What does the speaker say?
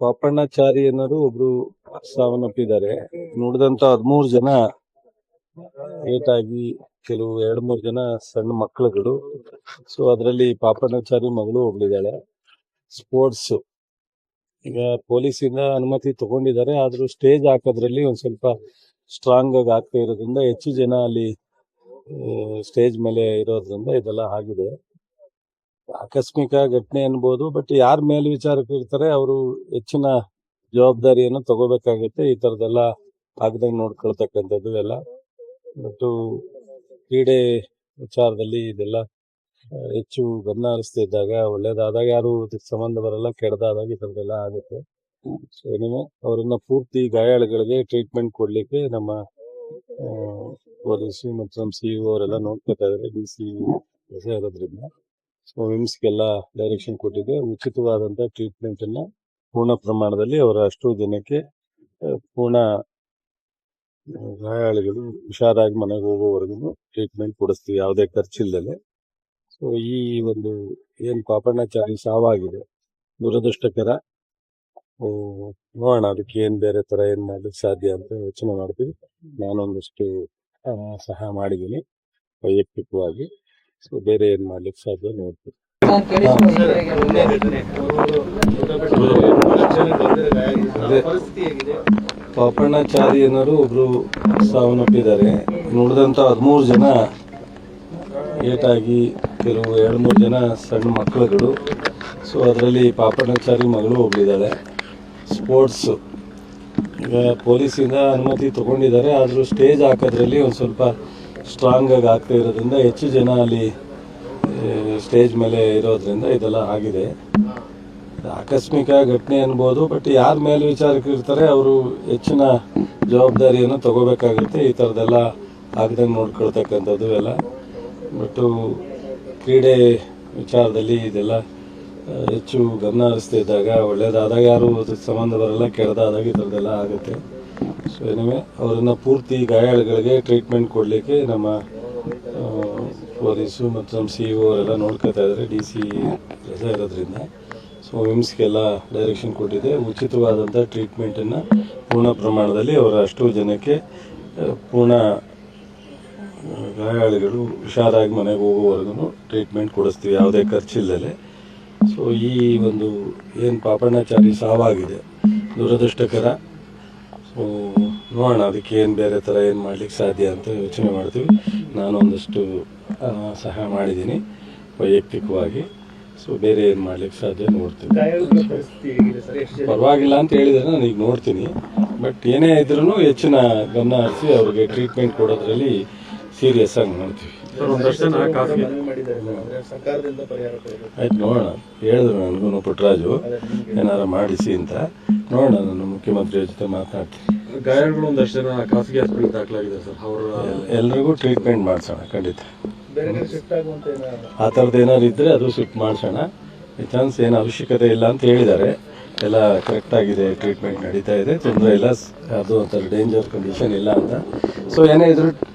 ಪಾಪಣ್ಣಾಚಾರಿ ಅನ್ನೋರು ಒಬ್ರು ಸಾವನ್ನಪ್ಪಿದ್ದಾರೆ. ನೋಡಿದಂತ ಹದಿಮೂರು ಜನ ಏಟಾಗಿ ಕೆಲವು ಎರಡ್ ಮೂರು ಜನ ಸಣ್ಣ ಮಕ್ಕಳುಗಳು. ಸೊ ಅದರಲ್ಲಿ ಪಾಪಣ್ಣಾಚಾರಿ ಮಗಳು ಒಬ್ಳಿದ್ದಾಳೆ. ಸ್ಪೋರ್ಟ್ಸ್ ಈಗ ಪೊಲೀಸಿಂದ ಅನುಮತಿ ತಗೊಂಡಿದ್ದಾರೆ. ಆದ್ರೂ ಸ್ಟೇಜ್ ಹಾಕೋದ್ರಲ್ಲಿ ಒಂದ್ ಸ್ವಲ್ಪ ಸ್ಟ್ರಾಂಗ್ ಆಗಿ ಆಗ್ತಾ ಇರೋದ್ರಿಂದ ಹೆಚ್ಚು ಜನ ಅಲ್ಲಿ ಸ್ಟೇಜ್ ಮೇಲೆ ಇರೋದ್ರಿಂದ ಇದೆಲ್ಲ ಆಗಿದೆ. ಆಕಸ್ಮಿಕ ಘಟನೆ ಅನ್ಬೋದು ಬಟ್ ಯಾರ ಮೇಲ್ವಿಚಾರಕ್ಕೆ ಇರ್ತಾರೆ, ಅವರು ಹೆಚ್ಚಿನ ಜವಾಬ್ದಾರಿಯನ್ನು ತಗೋಬೇಕಾಗುತ್ತೆ ಈ ತರದೆಲ್ಲ ಆಗದಂಗೆ ನೋಡ್ಕೊಳ್ತಕ್ಕಂಥದ್ದು ಎಲ್ಲ. ಬಟ್ ಕ್ರೀಡೆ ವಿಚಾರದಲ್ಲಿ ಇದೆಲ್ಲ ಹೆಚ್ಚು ಗಮನ ಹರಿಸ್ತಾ ಇದ್ದಾಗ ಒಳ್ಳೇದಾದಾಗ ಯಾರು ಸಂಬಂಧ ಬರಲ್ಲ ಕೆಡದಾದಾಗ ಈ ಥರದ್ದೆಲ್ಲ ಆಗುತ್ತೆ. ಸೊ ಅವರನ್ನ ಪೂರ್ತಿ ಗಾಯಾಳುಗಳಿಗೆ ಟ್ರೀಟ್ಮೆಂಟ್ ಕೊಡ್ಲಿಕ್ಕೆ ನಮ್ಮ ಪೊಲೀಸ್ ಮತ್ತು ನಮ್ಮ ಸಿ ಅವರೆಲ್ಲ ನೋಡ್ಕೊತಾ ಇದ್ದಾರೆ ಡಿ ಸಿ ಇರೋದ್ರಿಂದ. ಸೊ ವಿಮ್ಸ್ಗೆಲ್ಲ ಡೈರೆಕ್ಷನ್ ಕೊಟ್ಟಿದೆ. ಉಚಿತವಾದಂತ ಟ್ರೀಟ್ಮೆಂಟ್ ಅನ್ನ ಪೂರ್ಣ ಪ್ರಮಾಣದಲ್ಲಿ ಅವರ ಅಷ್ಟು ಜನಕ್ಕೆ ಆ, ಪೂರ್ಣ ಗಾಯಾಳಿಗಳು ಹುಷಾರಾಗಿ ಮನೆಗೆ ಹೋಗೋವರೆಗೂ ಟ್ರೀಟ್ಮೆಂಟ್ ಕೊಡಿಸ್ತೀವಿ. ಯಾವುದೇ ಖರ್ಚಿಲ್ಲದೆ. ಸೊ ಈ ಒಂದು ಏನ್ ಪಾಪಣ್ಣಾಚಾರಿ ಸಾವಾಗಿದೆ ದುರದೃಷ್ಟಕರ ನೋಡೋಣ ಅದಕ್ಕೆ ಏನ್ ಬೇರೆ ತರ ಏನು ಮಾಡ್ಲಿಕ್ಕೆ ಸಾಧ್ಯ ಅಂತ ಯೋಚನೆ ಮಾಡ್ತೀವಿ. ನಾನೊಂದಷ್ಟು ಸಹಾಯ ಮಾಡಿದ್ದೀನಿ ವೈಯಕ್ತಿಕವಾಗಿ. ಸೊ ಬೇರೆ ಏನ್ ಮಾಡ್ಲಿಕ್ಕೆ ಸಾಧ್ಯ? ನೋಡ್ತೀವಿ ಪಾಪಣ್ಣಾಚಾರಿ ಅನ್ನೋರು ಒಬ್ರು ಸಾವನ್ನಪ್ಪಿದ್ದಾರೆ. ನೋಡಿದಂತ ಹದಿಮೂರು ಜನ ಏಟಾಗಿ ಕೆಲವು ಎರಡು ಮೂರು ಜನ ಸಣ್ಣ ಮಕ್ಕಳುಗಳು. ಸೊ ಅದರಲ್ಲಿ ಪಾಪಣ್ಣಾಚಾರಿ ಮಗಳು ಒಬ್ಳಿದಾಳೆ ಸ್ಪೋರ್ಟ್ಸ್ ಈಗ ಪೊಲೀಸಿಂದ ಅನುಮತಿ ತಗೊಂಡಿದ್ದಾರೆ. ಆದರೂ ಸ್ಟೇಜ್ ಹಾಕೋದ್ರಲ್ಲಿ ಒಂದು ಸ್ವಲ್ಪ ಸ್ಟ್ರಾಂಗ್ ಆಗಿ ಆಗ್ತಾ ಇರೋದ್ರಿಂದ ಹೆಚ್ಚು ಜನ ಅಲ್ಲಿ ಸ್ಟೇಜ್ ಮೇಲೆ ಇರೋದ್ರಿಂದ ಇದೆಲ್ಲ ಆಗಿದೆ. ಆಕಸ್ಮಿಕ ಘಟನೆ ಅನ್ಬೋದು ಬಟ್ ಯಾರ ಮೇಲ್ವಿಚಾರಕ್ಕೆ ಇರ್ತಾರೆ, ಅವರು ಹೆಚ್ಚಿನ ಜವಾಬ್ದಾರಿಯನ್ನು ತಗೋಬೇಕಾಗುತ್ತೆ. ಈ ಥರದ್ದೆಲ್ಲ ಆಗದಂಗೆ ನೋಡ್ಕೊಳ್ತಕ್ಕಂಥದ್ದು ಎಲ್ಲ. ಬಟ್ಟು ಕ್ರೀಡೆ ವಿಚಾರದಲ್ಲಿ ಇದೆಲ್ಲ ಹೆಚ್ಚು ಗಮನ ಹರಿಸ್ತಾ ಇದ್ದಾಗ, ಒಳ್ಳೇದಾದಾಗ ಯಾರು ಸಂಬಂಧ ಬರಲ್ಲ ಕೆಡದಾದಾಗ ಈ ಥರದ್ದೆಲ್ಲ ಆಗುತ್ತೆ. ಸೊ ಏನಿವೆ ಅವರನ್ನು ಪೂರ್ತಿ ಗಾಯಾಳುಗಳಿಗೆ ಟ್ರೀಟ್ಮೆಂಟ್ ಕೊಡಲಿಕ್ಕೆ ನಮ್ಮ ಪೊಲೀಸು ಮತ್ತು ನಮ್ಮ ಸಿ ಅವರೆಲ್ಲ ನೋಡ್ಕೋತಾ ಇದ್ದಾರೆ ಡಿ ಸಿ ರಜೆ ಇರೋದ್ರಿಂದ. ಸೊ ವಿಮ್ಸ್ಗೆಲ್ಲ ಡೈರೆಕ್ಷನ್ ಕೊಟ್ಟಿದೆ. ಉಚಿತವಾದಂಥ ಟ್ರೀಟ್ಮೆಂಟನ್ನು ಪೂರ್ಣ ಪ್ರಮಾಣದಲ್ಲಿ ಅವರ ಅಷ್ಟು ಜನಕ್ಕೆ ಪೂರ್ಣ ಗಾಯಾಳುಗಳು ಹುಷಾರಾಗಿ ಮನೆಗೆ ಹೋಗೋವರೆಗೂ ಟ್ರೀಟ್ಮೆಂಟ್ ಕೊಡಿಸ್ತೀವಿ. ಯಾವುದೇ ಖರ್ಚಿಲ್ಲದೆ. ಸೊ ಈ ಒಂದು ಏನು ಪಾಪಣ್ಣಾಚಾರಿ ಸಾವಾಗಿದೆ, ದುರದೃಷ್ಟಕರ. ಸೊ ನೋಡೋಣ ಅದಕ್ಕೆ ಏನು ಬೇರೆ ಥರ ಏನು ಮಾಡ್ಲಿಕ್ಕೆ ಸಾಧ್ಯ ಅಂತ ಯೋಚನೆ ಮಾಡ್ತೀವಿ. ನಾನು ಒಂದಷ್ಟು ಸಹಾಯ ಮಾಡಿದ್ದೀನಿ ವೈಯಕ್ತಿಕವಾಗಿ. ಸೊ ಬೇರೆ ಏನು ಮಾಡ್ಲಿಕ್ಕೆ ಸಾಧ್ಯ ನೋಡ್ತೀನಿ. ಪರವಾಗಿಲ್ಲ ಅಂತ ಹೇಳಿದರೆ ನಾನು ಈಗ ನೋಡ್ತೀನಿ. ಬಟ್ ಏನೇ ಇದ್ರೂ ಹೆಚ್ಚಿನ ಗಮನ ಹರಿಸಿ ಅವ್ರಿಗೆ ಟ್ರೀಟ್ಮೆಂಟ್ ಕೊಡೋದ್ರಲ್ಲಿ ಸೀರಿಯಸ್ ಆಗಿ ನೋಡ್ತೀವಿ. ಆಯ್ತು ನೋಡೋಣ. ಹೇಳಿದ್ರು ನನಗೂ ಪುಟ್ರಾಜು. ಏನಾರ ಮಾಡಿಸಿ ಅಂತ. ನೋಡೋಣ ನಾನು ಮುಖ್ಯಮಂತ್ರಿಯ ಜೊತೆ ಮಾತನಾಡ್ತೀನಿ ಗಾಯಾಳುಗಳು ಒಂದಷ್ಟು ಜನ ಖಾಸಗಿ ಆಸ್ಪತ್ರೆಗೆ ದಾಖಲಾಗಿದೆ ಸರ್. ಅವರ ಎಲ್ರಿಗೂ ಟ್ರೀಟ್ಮೆಂಟ್ ಮಾಡಿಸೋಣ ಖಂಡಿತ. ಬೇರೆ ಕಡೆ ಶಿಫ್ಟ್ ಆಗುವಂತ ಏನಾದ್ರು? ಆ ಥರದ್ದು ಏನಾದ್ರು ಇದ್ದರೆ ಅದು ಶಿಫ್ಟ್ ಮಾಡಿಸೋಣ. ಚಾನ್ಸ್ ಏನು ಅವಶ್ಯಕತೆ ಇಲ್ಲ ಅಂತ ಹೇಳಿದ್ದಾರೆ. ಎಲ್ಲ ಕರೆಕ್ಟ್ ಆಗಿದೆ ಟ್ರೀಟ್ಮೆಂಟ್ ನಡೀತಾ ಇದೆ. ತೊಂದರೆ ಇಲ್ಲ. ಸ್- ಅದು ಒಂಥರ ಡೇಂಜರ್ ಕಂಡೀಷನ್ ಇಲ್ಲ ಅಂತ. ಸೊ ಏನೇ ಇದ್ರೂ